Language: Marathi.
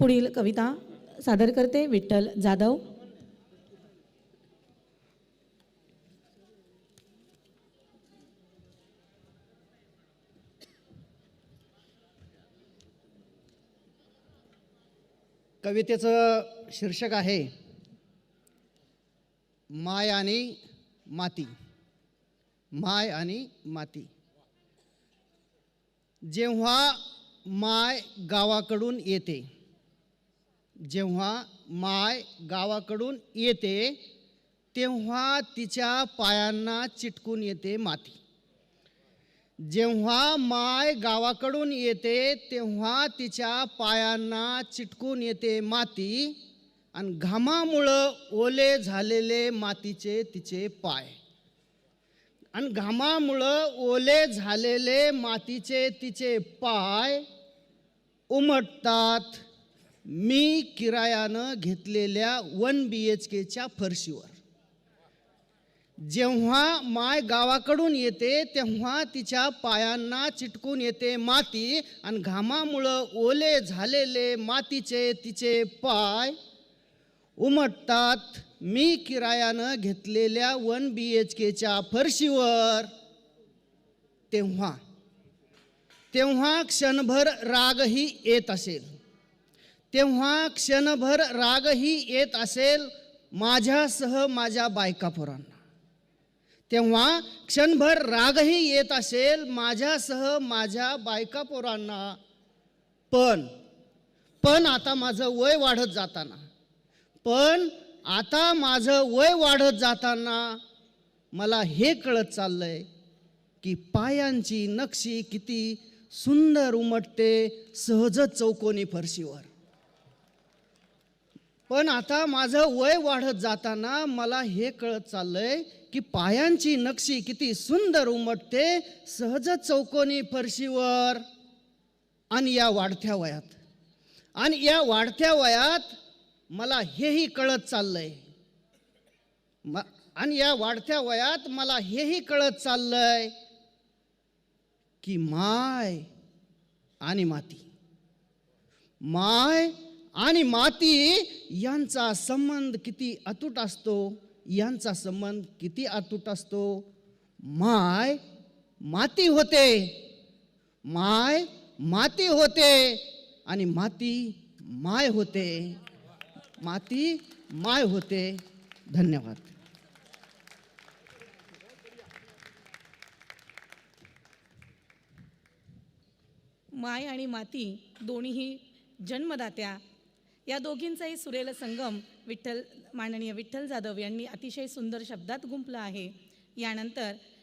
पुढील कविता सादर करते विठ्ठल जाधव. कवितेचं शीर्षक आहे माय आणि माती. माय आणि माती. जेव्हा माय गावाकडून येते जेव्हा माय गावाकडून येते तेव्हा तिच्या पायांना चिटकून येते माती. जेव्हा माय गावाकडून येते तेव्हा तिच्या पायांना चिटकून येते माती आणि घामामुळं ओले झालेले मातीचे तिचे पाय. आणि घामामुळं ओले झालेले मातीचे तिचे पाय उमटतात मी किरायानं घेतलेल्या वन बी एच केच्या फरशीवर. जेव्हा माय गावाकडून येते तेव्हा तिच्या पायांना चिटकून येते माती आणि घामामुळं ओले झालेले मातीचे तिचे पाय उमटतात. मी किरायानं घेतलेल्या वन बी एच केच्या फरशीवर. तेव्हा तेव्हा क्षणभर रागही येत असेल. तेव्हा क्षणभर रागही येत असेल माझ्यासह माझ्या बायका पोरांना. तेव्हा क्षणभर रागही येत असेल माझ्यासह माझ्या बायका पोरांना. पण पण आता माझं वय वाढत जाताना पण आता माझं वय वाढत जाताना मला हे कळत चाललंय की पायांची नक्षी किती सुंदर उमटते सहजच चौकोनी फरशीवर. पण आता माझं वय वाढत जाताना मला हे कळत चाललंय की पायांची नक्षी किती सुंदर उमटते सहजच चौकोनी फरशीवर. आणि या वाढत्या वयात. आणि या वाढत्या वयात मला हेही कळत चाललंय. म आणि या वाढत्या वयात मला हेही कळत चाललंय की माय आणि माती. माय आणि माती यांचा संबंध किती अतूट असतो? यांचा संबंध किती अतूट असतो? माय माती होते. माय माती होते. आणि माती माय होते. माती माय होते. धन्यवाद. माय आणि माती दोन्हीही जन्मदात्या या दोघींचाही सुरेल संगम विठ्ठल माननीय विठ्ठल जाधव यांनी अतिशय सुंदर शब्दात गुंपला आहे. यानंतर